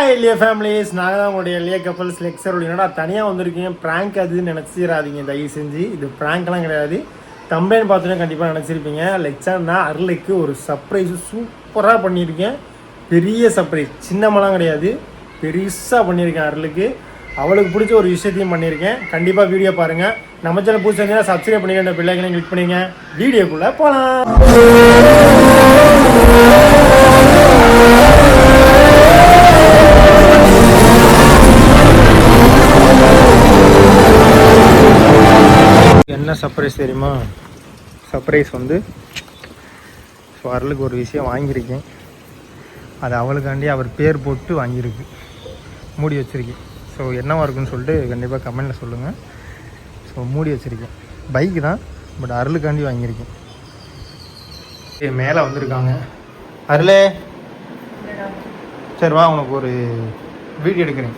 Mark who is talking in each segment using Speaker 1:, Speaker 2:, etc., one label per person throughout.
Speaker 1: Hi இல்லையா families நாங்கள் தான் உங்களுடைய இல்லையா கப்பல்ஸ் லெக்சர் என்னடா தனியாக வந்திருக்கீங்க? ப்ராங்க் அதுன்னு நினச்சிடாதீங்க தயவு செஞ்சு. இது ப்ராங்க்லாம் கிடையாது. தம்பேன்னு பார்த்தோன்னா கண்டிப்பாக நினச்சிருப்பீங்க. லெக்சர்னா அருளுக்கு ஒரு சர்ப்ரைஸ் சூப்பராக பண்ணியிருக்கேன். பெரிய சர்ப்ரைஸ் சின்னமெல்லாம் கிடையாது. பெருசாக பண்ணியிருக்கேன் அருளுக்கு. அவளுக்கு பிடிச்ச ஒரு விஷயத்தையும் பண்ணியிருக்கேன். கண்டிப்பாக வீடியோ பாருங்கள் நம்ம சேனல் புதுசாக இருந்தால் சப்ஸ்கிரைப் பண்ணிக்கிற பிள்ளைங்களையும் கிளிக் பண்ணிங்க வீடியோக்குள்ளே போகலாம் என்ன சர்ப்ரைஸ் தெரியுமா? சர்ப்ரைஸ் வந்து ஸோ அருளுக்கு ஒரு விஷயம் வாங்கியிருக்கேன். அது அவளுக்காண்டி அவர் பேர் போட்டு வாங்கியிருக்கு. மூடி வச்சுருக்கேன். ஸோ என்னவாக இருக்குன்னு சொல்லிட்டு கண்டிப்பாக கமெண்டில் சொல்லுங்கள் ஸோ மூடி வச்சுருக்கேன். பைக்கு தான் பட் அருளுக்காண்டி வாங்கியிருக்கேன். சரி மேலே வந்திருக்காங்க. அருளே. சரி வா உனக்கு ஒரு வீடியோ எடுக்கிறேன்.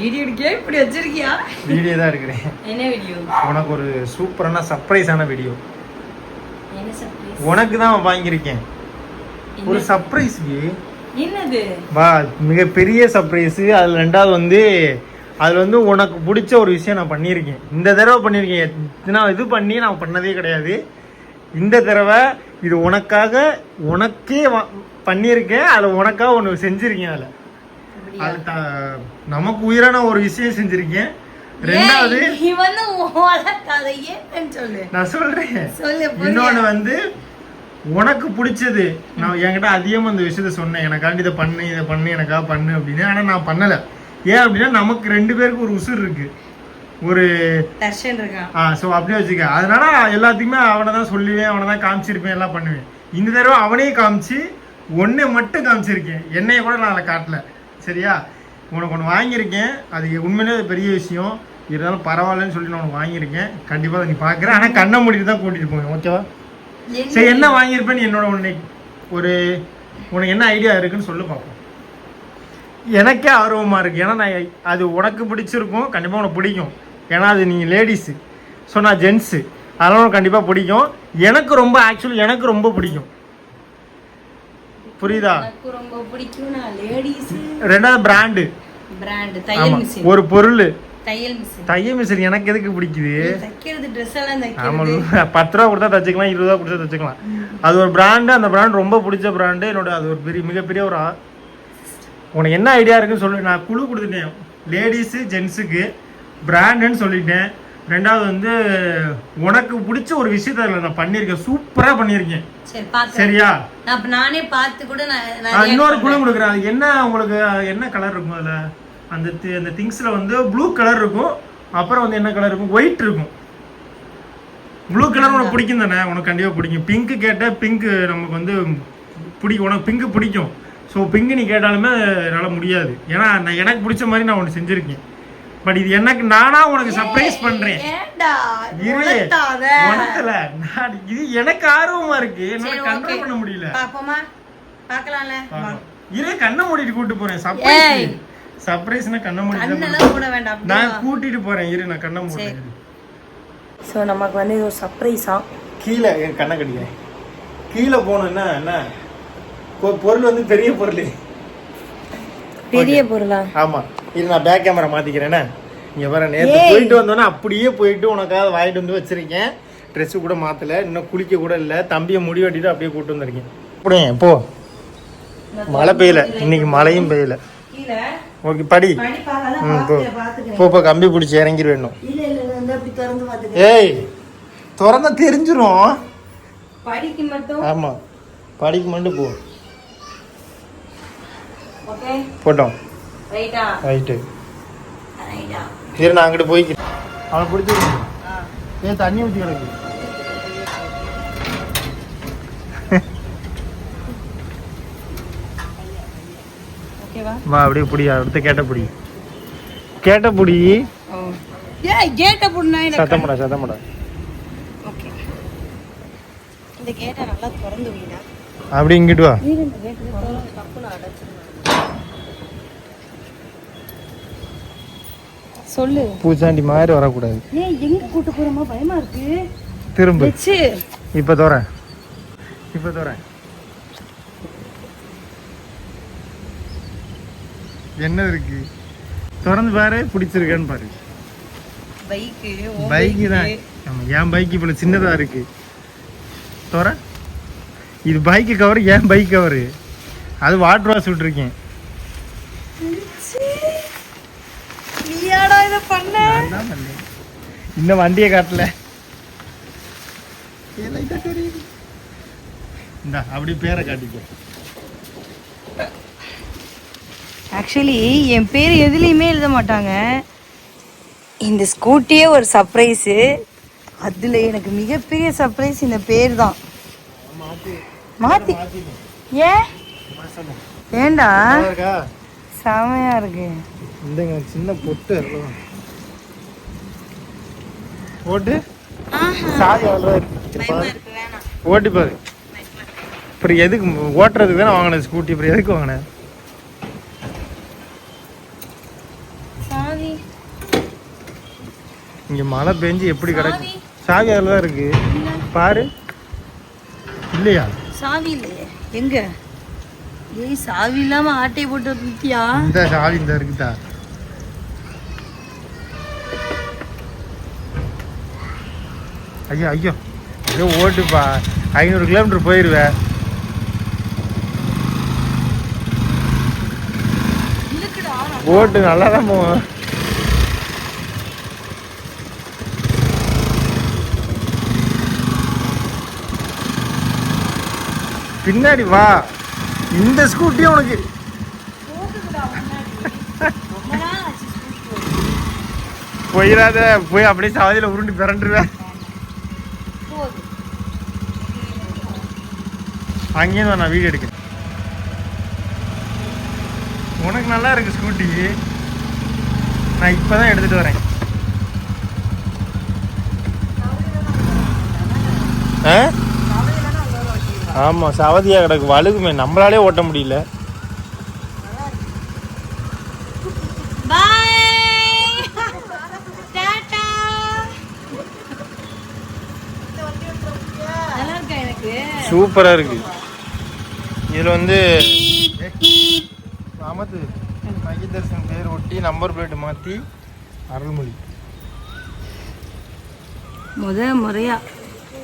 Speaker 2: வீடியோ எடுக்க இப்படி வச்சிருக்கியா?
Speaker 1: வீடியோ தான் எடுக்கிறேன்.
Speaker 2: என்ன வீடியோ
Speaker 1: உனக்கு ஒரு சூப்பரான சர்ப்ரைஸான வீடியோ
Speaker 2: என்ன சர்ப்ரைஸ்
Speaker 1: உனக்கு தான் வாங்கியிருக்கேன். ஒரு சர்ப்ரைஸ்
Speaker 2: என்னது?
Speaker 1: வா மிகப்பெரிய சர்ப்ரைஸ் அதில் ரெண்டாவது வந்து அதில் வந்து உனக்கு பிடிச்ச ஒரு விஷயம் நான் பண்ணியிருக்கேன். இந்த தடவை பண்ணியிருக்கேன். எத்தனை இது பண்ணி நான் பண்ணதே கிடையாது. இந்த தடவை இது உனக்காக உனக்கே பண்ணியிருக்கேன். அதில் உனக்காக ஒன்று செஞ்சுருக்கேன் அதில். அது நமக்கு உயிரான ஒரு விஷயம் செஞ்சுருக்கேன் ரெண்டாவது நான் சொல்றேன். இன்னொன்னு வந்து உனக்கு பிடிச்சது. நான் என்கிட்ட அதிகமாக அந்த விஷயத்த சொன்னேன். எனக்காண்டி இதை பண்ணு இதை பண்ணு எனக்காக பண்ணு அப்படின்னு. ஆனால் நான் பண்ணலை. ஏன் அப்படின்னா நமக்கு ரெண்டு பேருக்கு ஒரு உசுர் இருக்கு. ஒரு ஆ ஸோ அப்படியே வச்சுக்க. அதனால எல்லாத்தையுமே அவனை தான் சொல்லுவேன் அவனை தான் காமிச்சிருப்பேன் எல்லாம் பண்ணுவேன். இந்த தடவை அவனையும் காமிச்சு ஒன்றை மட்டும் காமிச்சிருக்கேன். என்னைய கூட நான் அதை காட்டல. சரியா? உனக்கு ஒன்று வாங்கியிருக்கேன். அது உண்மையிலே பெரிய விஷயம். இருந்தாலும் பரவாயில்லன்னு சொல்லி நான் உனக்கு வாங்கியிருக்கேன். கண்டிப்பாக அதை நீ பார்க்குறேன் ஆனால் கண்ணை மூடிட்டு தான் கூட்டிகிட்டு போவேன். ஓகேவா சரி என்ன வாங்கியிருப்பேன்னு என்னோட உன்னை ஒரு உனக்கு என்ன ஐடியா இருக்குன்னு சொல்லு பார்ப்போம். எனக்கே ஆர்வமாக இருக்குது ஏன்னா நான் அது உனக்கு பிடிச்சிருக்கும். கண்டிப்பாக உனக்கு பிடிக்கும். ஏன்னா அது நீ லேடிஸு ஸோ நான் ஜென்ஸு அதனால உனக்கு கண்டிப்பாக பிடிக்கும். எனக்கு ரொம்ப ஆக்சுவலி எனக்கு ரொம்ப பிடிக்கும். புரியுதா?
Speaker 2: எனக்கு ரொம்ப பிடிக்கும் நான் லேடிஸ்
Speaker 1: ரெண்டாவது பிராண்டு ஒரு பொருள்.
Speaker 2: தையல் மிஷின்
Speaker 1: எனக்கு எதுக்கு பிடிக்குது? ஆமாம் பத்து ரூபா கொடுத்தா தச்சுக்கலாம் இருபது ரூபா கொடுத்தா தச்சுக்கலாம். அது ஒரு பிராண்டு அந்த பிராண்ட் ரொம்ப பிடிச்ச பிராண்டு என்னோட அது ஒரு பெரிய மிகப்பெரிய ஒரு உனக்கு என்ன ஐடியா இருக்குன்னு சொல்லு. நான் குழு கொடுத்துட்டேன். லேடிஸு ஜென்ஸுக்கு பிராண்டுன்னு சொல்லிட்டேன். ரெண்டாவது வந்து உனக்கு பிடிச்ச ஒரு விஷயத்த நான் பண்ணியிருக்கேன். சூப்பராக பண்ணியிருக்கேன். சரியா?
Speaker 2: நான் பார்த்து கூட
Speaker 1: இன்னொரு குழு. கொடுக்குறேன். என்ன உங்களுக்கு என்ன கலர் இருக்கும் அதில்? அந்த அந்த திங்ஸில் வந்து ப்ளூ கலர் இருக்கும். அப்புறம் வந்து என்ன கலர் இருக்கும்? ஒயிட் இருக்கும். ப்ளூ கலர் உனக்கு பிடிக்கும் தானே? உனக்கு கண்டிப்பாக பிடிக்கும். பிங்க் கேட்டால் பிங்க் நமக்கு வந்து பிடிக்கும் உனக்கு பிங்க் பிடிக்கும். ஸோ பிங்க் நீ கேட்டாலுமே என்னால் முடியாது. ஏன்னா நான் எனக்கு பிடிச்ச மாதிரி நான் ஒன்று செஞ்சுருக்கேன். பட் இது எனக்கு நானா உனக்கு சர்ப்ரைஸ்
Speaker 2: உணர்த்தாத.
Speaker 1: உனக்கல நான் இது எனக்கு ஆர்வமா இருக்கு. என்னால. கண்ட்ரோல் பண்ண முடியல.
Speaker 2: பாப்போமா பார்க்கலாம்ல.
Speaker 1: இரு கண்ணை மூடிட்டு கூட்டு போறேன். சர்ப்ரைஸ் சர்ப்ரைஸ்னா கண்ணை மூடிட்டு. நான் கூட்டிட்டு போறேன். இரு நான் கண்ணை மூடுறேன். இரு.
Speaker 2: ஸோ நமக்கு வந்து இது ஒரு சர்ப்ரைஸா
Speaker 1: கீழே என் கண்ணை கடிக்கிறேன். கீழே போகணும்னா என்ன? பொ- பொருள் வந்து பெரிய பொருள்.
Speaker 2: பெரிய பொருளா?
Speaker 1: ஆமா. இது நான் பேக் கேமரா மாத்திக்கிறேனே. இங்க வர நேத்து. போயிட்டு வந்தோன்னே அப்படியே போயிட்டு உனக்காக வாங்கிட்டு வந்து வச்சிருக்கேன். Dress கூட மாத்தல இன்னும் குளிக்க கூட இல்ல. தம்பியை முடி வெட்டிட்டு அப்படியே கூட்டு வந்திருக்கேன். அப்படியே போ. மழை பெய்யல. இன்னைக்கு மழையும் பெய்யல. ஓகே படி. ம் போ. போ போ கம்பி பிடிச்சி இறங்கி வேணும்
Speaker 2: இல்ல இல்ல இல்ல, இந்த அப்படி திறந்து பார்த்துக்கிறேன்
Speaker 1: ஏய் திறந்தா தெரிஞ்சிரும்.
Speaker 2: படிக்கு மட்டும்.
Speaker 1: ஆமா. படிக்கு மட்டும் போ.
Speaker 2: ஓகே?
Speaker 1: போட்டோம்.
Speaker 2: ரைட்டா?
Speaker 1: ரைட்டு.
Speaker 2: ரைட்டா.
Speaker 1: சரி நான் அங்கிட்டு போய்க்கிறேன் அவனை பிடிச்சிருக்கு ஏன் தண்ணி ஊற்றி கிடக்கு?
Speaker 2: ஓகேவா?
Speaker 1: வா அப்படியே பிடி அடுத்து கேட்ட பிடி. கேட்ட பிடி.
Speaker 2: ஏய் கேட்ட புண்ணா எனக்கு
Speaker 1: சத்தமடா சத்தமடா
Speaker 2: ஓகே. இந்த கேட்டை நல்லா திறந்து வைடா
Speaker 1: அப்படி இங்கிட்டு வா
Speaker 2: நீர் இந்த கேட்டு தப்புன்னு அடைச்சிருந்தேன் சொல்லு.
Speaker 1: பூச்சாண்டி மாதிரி வரக்கூடாது.
Speaker 2: ஏய் எங்க கூட்டு போறோமா? பயமா இருக்கு.
Speaker 1: திரும்ப. இப்போ தோறேன். இப்போ தோறேன். என்ன இருக்கு? திறந்து பாரு பிடிச்சிருக்கான்னு பாரு.
Speaker 2: பைக்கு
Speaker 1: பைக்கு தான். ஆமா என் பைக் இவ்வளோ சின்னதாக இருக்கு. தோற இது பைக்கு கவர் ஏன் பைக் கவரு அது வாட்டர் வாஷ் விட்டுருக்கேன்
Speaker 2: நீயாடா இதை பண்ண.
Speaker 1: இன்னும் வண்டியை காட்டல. இந்த அப்படி பேரை காட்டிக்க.
Speaker 2: ஆக்சுவலி என் பேர் எதுலேயுமே எழுத மாட்டாங்க. இந்த ஸ்கூட்டியே ஒரு சர்ப்ரைஸு அதில் எனக்கு மிகப்பெரிய சர்ப்ரைஸ் இந்த பேர் தான் மாத்தி. ஏன்? ஏண்டா? செமையா இருக்கு.
Speaker 1: இந்தங்க சின்ன பொட்டு. ஓட்டு? சாவி அவ்வளோ ஓட்டி பாரு. அப்புறம் எதுக்கு ஓட்டுறதுக்கு தானே வாங்கினேன் ஸ்கூட்டி அப்புறம் எதுக்கு வாங்கினேன்
Speaker 2: சாவி
Speaker 1: இங்க மழை பெஞ்சு எப்படி கிடக்கு?
Speaker 2: சாவி.
Speaker 1: சாவி அதில் தான் இருக்கு பாரு. இல்லையா?
Speaker 2: சாவி இல்லையே. எங்க? ஏய் சாவி இல்லாம ஆட்டை போட்டு வந்துட்டியா?
Speaker 1: இந்த சாவி இந்த இருக்குதா? ஐயோ ஐயோ. ஐயோ ஓட்டுப்பா. ஐநூறு கிலோமீட்டர் போயிடுவேன் ஓட்டு நல்லா தான் போவோம். பின்னாடி வா. இந்த ஸ்கூட்டியும் உனக்கு. போயிடாத. போய் அப்படியே சாதியில் உருண்டு பிறண்டுருவேன் அங்கேயும் நான் வீடியோ எடுக்கிறேன். உனக்கு நல்லா இருக்கு ஸ்கூட்டி நான் இப்போ தான் எடுத்துகிட்டு வரேன். ஆ? ஆமாம் சவதியாக கிடக்கு. வழுகுமே. நம்மளாலே ஓட்ட முடியல.
Speaker 2: பாய் டாடா நல்லா இருக்கா எனக்கு?
Speaker 1: சூப்பராக இருக்கு. இதில் வந்து அமத்து மகிதர்சன் பேர் ஒட்டி நம்பர் பிளேட் மாற்றி அருள்மொழி.
Speaker 2: முத முறையா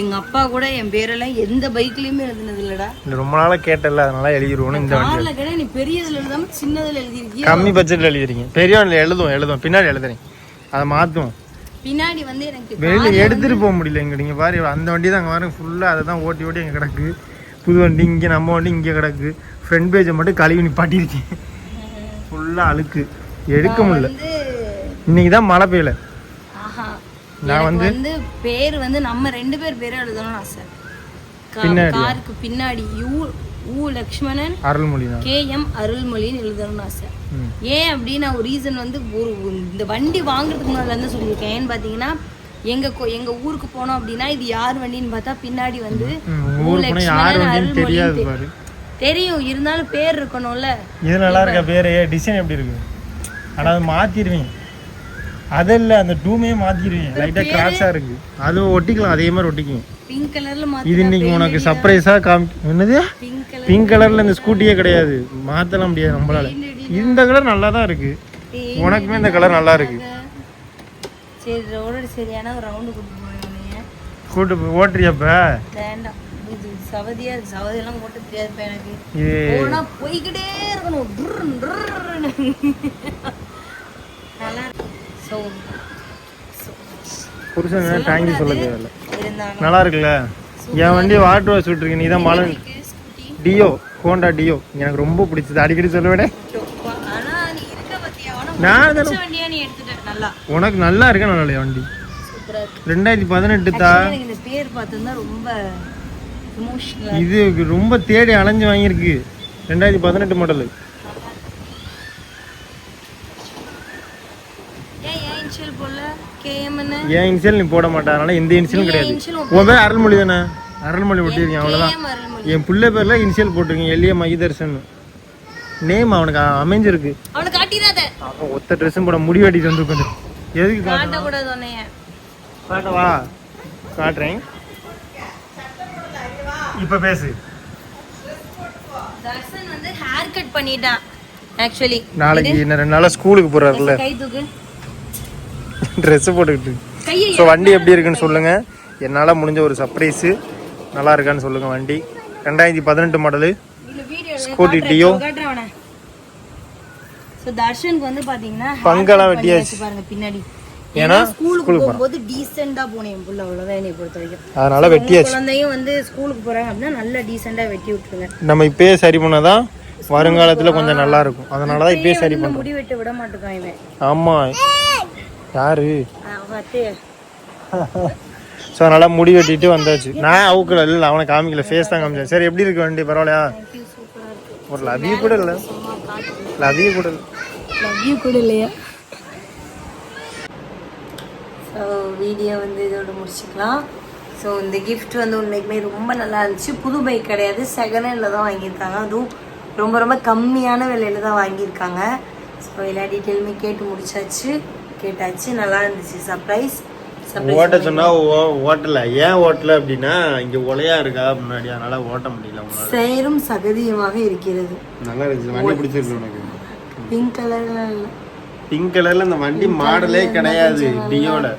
Speaker 2: எங்க அப்பா கூட என் பேரெல்லாம் எந்த பைக்லயுமே எழுதுனது இல்லடா
Speaker 1: இல்லை ரொம்ப நாளாக கேட்டல அதனால எழுதிருவோன்னு இந்த வண்டி
Speaker 2: கேட்டா நீ பெரியதுல எழுதாம சின்னதுல எழுதிருக்கியா
Speaker 1: கம்மி பட்ஜெட்டில் எழுதிருக்கீங்க. பெரியவன்ல எழுதுவோம் எழுதுவோம். பின்னாடி எழுதுறேன். அதை மாற்றுவோம்
Speaker 2: பின்னாடி வந்து எனக்கு
Speaker 1: வெளியில் எடுத்துகிட்டு போக முடியல இங்கே நீங்கள் பாரு அந்த வண்டி தான் அங்கே பாருங்க. ஃபுல்லாக அதை தான் ஓட்டி ஓட்டி அங்கே கிடக்கு. புது வண்டி இங்கே நம்ம வண்டி இங்கே கிடக்கு. ஃப்ரண்ட் பேஜை மட்டும் கழுவி நிப்பாட்டியிருக்கேன். ஃபுல்லாக அழுக்கு. எடுக்க முடியல. இன்னைக்கு தான் மழை பெய்யல. நான் வந்து-
Speaker 2: பேர் வந்து நம்ம ரெண்டு பேர் பேரும் எழுதணும்னு ஆசை? காருக்கு பின்னாடி யூ ஊ லக்ஷ்மணன்
Speaker 1: அருள்மொழி
Speaker 2: கே எம் அருள்மொழின்னு எழுதணும்னு ஆசை. ஏன் அப்படின்னு ஒரு ரீசன் வந்து ஒரு இந்த வண்டி வாங்குறதுக்கு முன்னாடி வந்து சொல்லியிருக்கேன். ஏன்னு பார்த்தீங்கன்னா எங்க எங்க ஊருக்கு போனோம் அப்படின்னா இது யார் வண்டின்னு பார்த்தா பின்னாடி வந்து
Speaker 1: தெரியாது
Speaker 2: தெரியும் இருந்தாலும் பேர் இருக்கணும்ல.
Speaker 1: இது நல்லா இருக்க பேரு? டிசைன் எப்படி இருக்கு? ஆனால் அதை மாற்றிடுவேன் அது இல்லை அந்த டூமே மாற்றிடுவேன் லைட்டாக கிராஸாக இருக்கு. அது ஒட்டிக்கலாம் அதே மாதிரி ஒட்டிக்குவேன்.
Speaker 2: பிங்க் கலர்ல
Speaker 1: இது இன்னைக்கு உனக்கு சர்ப்ரைஸாக காமி என்னது?
Speaker 2: பிங்க்
Speaker 1: கலர்ல இந்த ஸ்கூட்டியே கிடையாது. மாத்தலாம் முடியாது நம்மளால. இந்த கலர் நல்லா தான் இருக்கு உனக்குமே இந்த கலர் நல்லா இருக்கு.
Speaker 2: சரி ரோடு சரியான ஒரு ரவுண்டு கூட்டிட்டு உன்னைய.
Speaker 1: கூட்டு போய் ஓட்டுறியப்ப?
Speaker 2: வேண்டாம். இது சவதியா இருக்கு சவதியெல்லாம் ஓட்ட தெரியாதுப்பா எனக்கு. போனா போய்கிட்டே இருக்கணும். நல்லா ஸோ
Speaker 1: புருஷன் சொல்ல தேவையில்ல. நல்லா இருக்குல்ல? என் வண்டி வாட்டர் வாஷ் விட்டுருக்கேன். நீ தான்
Speaker 2: ஸ்கூட்டி
Speaker 1: டியோ ஹோண்டா டியோ. எனக்கு ரொம்ப பிடிச்சது. அடிக்கடி சொல்ல விட
Speaker 2: ஆனா நீ இருக்க பத்தியா
Speaker 1: நான்
Speaker 2: உனக்கு நல்லா.
Speaker 1: உனக்கு நல்லா இருக்கு நல்லா வண்டி? ரெண்டாயிரத்தி பதினெட்டு தா
Speaker 2: Actually, எனக்கு இந்த பேர் பார்த்துருந்தா ரொம்ப இமோஷனலா
Speaker 1: இது ரொம்ப தேடி அலைஞ்சு வாங்கியிருக்கு. ரெண்டாயிரத்தி பதினெட்டு மாடலு
Speaker 2: ஏன்
Speaker 1: இன்சியல் நீ போட மாட்டா? அதனால எந்த இன்சியலும் கிடையாது. உன் பேர் அருள்மொழி தானே? அருள்மொழி ஒட்டியிருக்கேன் அவ்வளோதான் என் பிள்ளை பேர்ல இனிஷியல் போட்டிருக்கேன் எளிய மகிதர்சன் நேம் அவனுக்கு அமைஞ்சிருக்கு.
Speaker 2: அவனை காட்டிடாத.
Speaker 1: அவன் ஒத்த ட்ரெஸ்ஸும் போட முடி வெட்டிட்டு வந்து உட்காந்து எதுக்கு காட்டணும்?
Speaker 2: காட்டக்கூடாது உன்னைய.
Speaker 1: காட்டவா காட்டுறேன். இப்போ பேசு.
Speaker 2: தர்சன் வந்து ஹேர் கட் பண்ணிட்டான் ஆக்சுவலி
Speaker 1: நாளைக்கு இன்னும் ரெண்டு நாளா ஸ்கூலுக்கு போறாருல்ல.
Speaker 2: கை தூக்கு.
Speaker 1: ட்ரெஸ் போட்டுக்கிட்டு. ஸோ வண்டி எப்படி இருக்குன்னு சொல்லுங்க. என்னால் முடிஞ்ச ஒரு சர்ப்ரைஸு நல்லா இருக்கான்னு சொல்லுங்க வண்டி. ரெண்டாயிரத்தி பதினெட்டு மாடலு ஸ்கூட்டி டியோ
Speaker 2: ஸோ தர்ஷனுக்கு வந்து பாத்தீங்கன்னா
Speaker 1: பங்கெல்லாம் வெட்டியாச்சு.
Speaker 2: பாருங்க பின்னாடி.
Speaker 1: ஏன்னா
Speaker 2: ஸ்கூலுக்கு போகும்போது டீசெண்டா போனேன் என் புள்ள. அவ்வளவுதான் என்னை பொறுத்த வரைக்கும்.
Speaker 1: அதனால வெட்டியாச்சு.
Speaker 2: குழந்தையும் வந்து ஸ்கூலுக்கு போறாங்க அப்படின்னா நல்லா டீசெண்டா வெட்டி விட்டுருங்க.
Speaker 1: நம்ம இப்பயே சரி பண்ணாதான் வருங்காலத்தில் கொஞ்சம் நல்லா இருக்கும் அதனால தான் இப்பயே சரி பண்ணுறோம்
Speaker 2: முடி வெட்ட விட மாட்டேங்கான் இவன்.
Speaker 1: ஆமாம் யாரு? ஸோ அதனால முடி வெட்டிட்டு வந்தாச்சு. நான் அவுக்கல இல்லை அவனை காமிக்கல. ஃபேஸ் தான் காமிச்சேன் சரி எப்படி இருக்கு வண்டி? பரவாயில்லையா? ஒரு லவிய கூட இல்லை. லவிய கூட இல்லை.
Speaker 2: லவ் யூ கூட இல்லையா? ஸோ வீடியோ வந்து இதோட முடிச்சுக்கலாம். ஸோ இந்த gift வந்து உண்மைக்குமே ரொம்ப நல்லா இருந்துச்சு. புது பைக் கிடையாது. செகண்ட் ஹேண்டில் தான் வாங்கியிருக்காங்க. அதுவும் ரொம்ப ரொம்ப கம்மியான விலையில தான் வாங்கியிருக்காங்க. ஸோ எல்லா டீட்டெயிலுமே கேட்டு முடிச்சாச்சு. கேட்டாச்சு. நல்லா இருந்துச்சு. சர்ப்ரைஸ்
Speaker 1: ஓட்ட சொன்னா ஓ- ஓட்டல. ஏன் ஓட்டல அப்படின்னா இங்க ஒலையா இருக்கா முன்னாடி அதனால ஓட்ட முடியல
Speaker 2: சேரும் சகதியமாக இருக்கிறது.
Speaker 1: நல்லா இருந்துச்சு. வண்டி பிடிச்சிருக்கு உனக்கு.
Speaker 2: பிங்க் கலர்ல
Speaker 1: பிங்க் கலர்ல இந்த வண்டி மாடலே கிடையாது. டியோல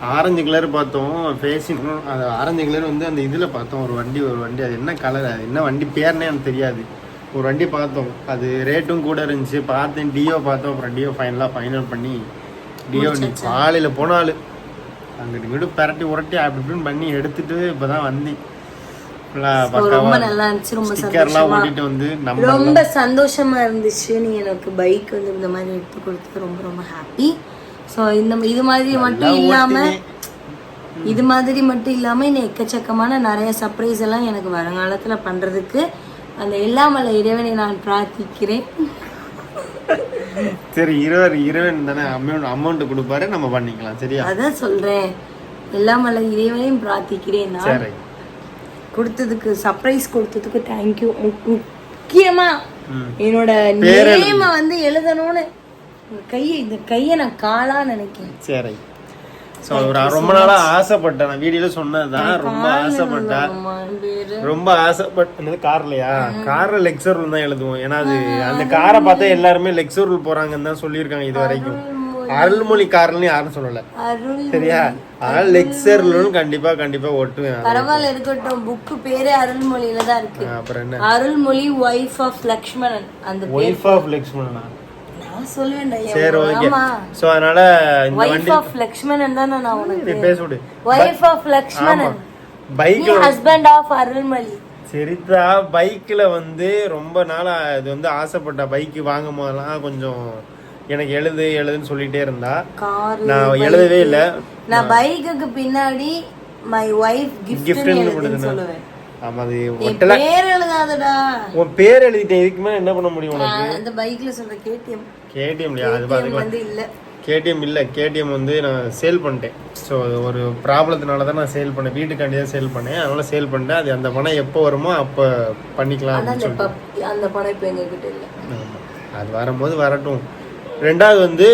Speaker 1: ஆரஞ்சு கலர் பார்த்தோம். ஃபேஸிங் அது ஆரஞ்சு கலர் வந்து அந்த இதுல பார்த்தோம். ஒரு வண்டி ஒரு வண்டி. அது என்ன கலர் அது என்ன வண்டி பேர்னே எனக்கு தெரியாது. ஒரு வண்டி பார்த்தோம். அது ரேட்டும் கூட இருந்துச்சு. பார்த்தேன். டியோ பார்த்தோம். அப்புறம் டியோ ஃபைனலாக ஃபைனல் பண்ணி டியோ நீ காலையில் போனாலும் அங்கிட்டு இங்கிட்டு பிரட்டி உரட்டி அப்படி இப்படின்னு பண்ணி எடுத்துட்டு இப்பதான் வந்தேன். ஃபுல்லாக
Speaker 2: ரொம்ப நல்லா இருந்துச்சு ரொம்ப சந்தோஷமா.
Speaker 1: வந்து
Speaker 2: ரொம்ப சந்தோஷமா இருந்துச்சு. நீ எனக்கு பைக் வந்து இந்த மாதிரி எடுத்து கொடுத்து ரொம்ப ரொம்ப ஹாப்பி ஸோ இந்த இது மாதிரி மட்டும் இல்லாம இது மாதிரி மட்டும் இல்லாம இன்னும் எக்கச்சக்கமான நிறைய சர்ப்ரைஸ் எல்லாம் எனக்கு வருங்காலத்துல பண்றதுக்கு அந்த எல்லாமல்ல இறைவனை நான் பிரார்த்திக்கிறேன்.
Speaker 1: சரி இருவர் இறைவன் தானே? அமௌண்ட் அமௌண்ட் கொடுப்பாரு நம்ம பண்ணிக்கலாம் சரியா?
Speaker 2: அதான் சொல்றேன். எல்லாமல்ல இறைவனையும் பிரார்த்திக்கிறேன் நான்.
Speaker 1: சரி.
Speaker 2: கொடுத்ததுக்கு சர்ப்ரைஸ் கொடுத்ததுக்கு தேங்க்யூ முக்கியமா. என்னோட நேம வந்து எழுதணும்னு. கையை இந்த கையை நான் காலா நினைக்கிறேன்.
Speaker 1: சரி. ஸோ ஒரு ரொம்ப நாளா ஆசைப்பட்டேன். நான் வீடியோல சொன்னதுதான். ரொம்ப ஆசைப்பட்டேன். ரொம்ப ஆசைப்பட்டது கார்லயா? கார்ல லெக்சர் ரூல் தான் எழுதுவோம். ஏன்னா அது அந்த காரை பார்த்தா எல்லாருமே லெக்சர் ரூல் போறாங்கன்னு தான் சொல்லியிருக்காங்க இது வரைக்கும். அருள்மொழி. கார்லன்னு யாரும் சொல்லல. சரியா? அதனால லெக்சர் ரூல் கண்டிப்பா கண்டிப்பா ஒட்டுவேன்.
Speaker 2: பரவாயில்ல இருக்கட்டும். புக்கு பேரே அருள்மொழியில தான் இருக்கு.
Speaker 1: அப்புறம் என்ன?
Speaker 2: அருள்மொழி ஒய்ஃப் ஆஃப் லக்ஷ்மணன் அந்த
Speaker 1: ஒய்ஃப் ஆஃப் லக்ஷ்மணனா சரி ஓகே. ஸோ அதனால இந்த வண்டி
Speaker 2: ஆஃப் லக்ஷ்மணன் தான் நான் உனக்கு?
Speaker 1: நீ பேச விடு.
Speaker 2: ஒய்ஃப் ஆஃப் லக்ஷ்மணன் நீ
Speaker 1: பைக்ல
Speaker 2: ஹஸ்பண்ட் ஆஃப் அருள்மொழி
Speaker 1: சரிதா பைக்ல வந்து ரொம்ப நாளா இது வந்து ஆசைப்பட்ட பைக் வாங்கும் போதெல்லாம் கொஞ்சம் எனக்கு எழுது எழுதுன்னு சொல்லிட்டே இருந்தா. நான் எழுதவே இல்ல.
Speaker 2: நான் பைக்குக்கு பின்னாடி மை ஒய்ஃப் கிஃப்ட் சொல்லுவேன்.
Speaker 1: ஆமா அது ஒட்டல
Speaker 2: பேர் எழுதாதடா.
Speaker 1: உன் பேர் எழுதிட்டேன். இதுக்கு மேல என்ன பண்ண முடியும் உனக்கு?
Speaker 2: நான் அந்த பைக்ல சொல்ற கேடிஎம்
Speaker 1: கேடிஎம் இல்லையா அது
Speaker 2: கேடிஎம் வந்து இல்ல.
Speaker 1: கேடிஎம் இல்லை. கேடிஎம் வந்து நான் சேல் பண்ணிட்டேன். ஸோ ஒரு ப்ராப்ளத்தினால தான் நான் சேல் பண்ணேன். வீட்டுக்காண்டி தான் சேல் பண்ணேன். அதனால சேல் பண்ணிட்டேன். அது அந்த பணம் எப்போ வருமோ அப்போ பண்ணிக்கலாம் அப்படின்னு
Speaker 2: பப் அந்த பணம் இப்ப இல்ல.
Speaker 1: அது வரும்போது வரட்டும். ரெண்டாவது வந்து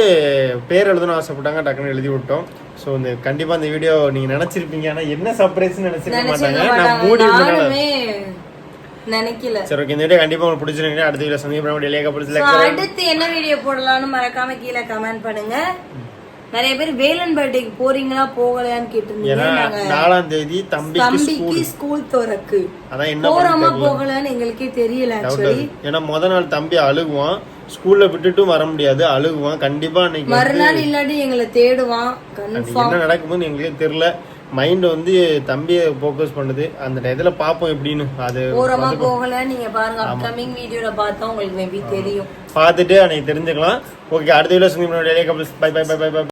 Speaker 1: பேர் எழுதணும் ஆசைப்பட்டாங்க. டக்குன்னு எழுதி விட்டோம். ஸோ இந்த கண்டிப்பா இந்த வீடியோ நீங்க நினைச்சிருப்பீங்க. ஆனா என்ன சர்ப்ரைஸ் நினைச்சிருக்க மாட்டாங்க. நான் மூடி இருந்தனால
Speaker 2: நினைக்கல.
Speaker 1: சரி ஓகே இந்த வீடியோ கண்டிப்பா உங்களுக்கு பிடிச்சிருக்கு அடுத்த வீடியோ சந்திப்பு டெலியா
Speaker 2: அடுத்து என்ன வீடியோ போடலாம்னு மறக்காம கீழே கமெண்ட் பண்ணுங்க. நிறைய பேர் வேலன் பர்த்டேக்கு போறீங்களா போகலையான்னு கேட்டிருந்தீங்க.
Speaker 1: நாலாம் தேதி தம்பிக்கு
Speaker 2: ஸ்கூல் திறக்கு.
Speaker 1: அதான் என்ன
Speaker 2: போறாமா போகலன்னு எங்களுக்கே தெரியல ஆக்சுவலி
Speaker 1: ஏன்னா முத நாள் தம்பி அழுகுவான். ஸ்கூல்ல விட்டுட்டும் வர முடியாது. அழுகுவான். கண்டிப்பா அன்னைக்கு
Speaker 2: மறுநாள் இல்லாட்டி எங்களை தேடுவான்.
Speaker 1: என்ன நடக்கும்போது எங்களுக்கே தெரியல. மைண்ட் வந்து தம்பியை ஃபோக்கஸ் பண்ணுது. அந்த டயத்துல பார்ப்போம் எப்படின்னு. அது
Speaker 2: போறோமா போகல? நீங்க பாருங்க அப்கமிங் வீடியோல பார்த்தா உங்களுக்கு மேபி தெரியும்.
Speaker 1: பார்த்துட்டு அன்னைக்கு தெரிஞ்சுக்கலாம். ஓகே அடுத்த வீடியோ சந்திப்பு bye bye bye bye bye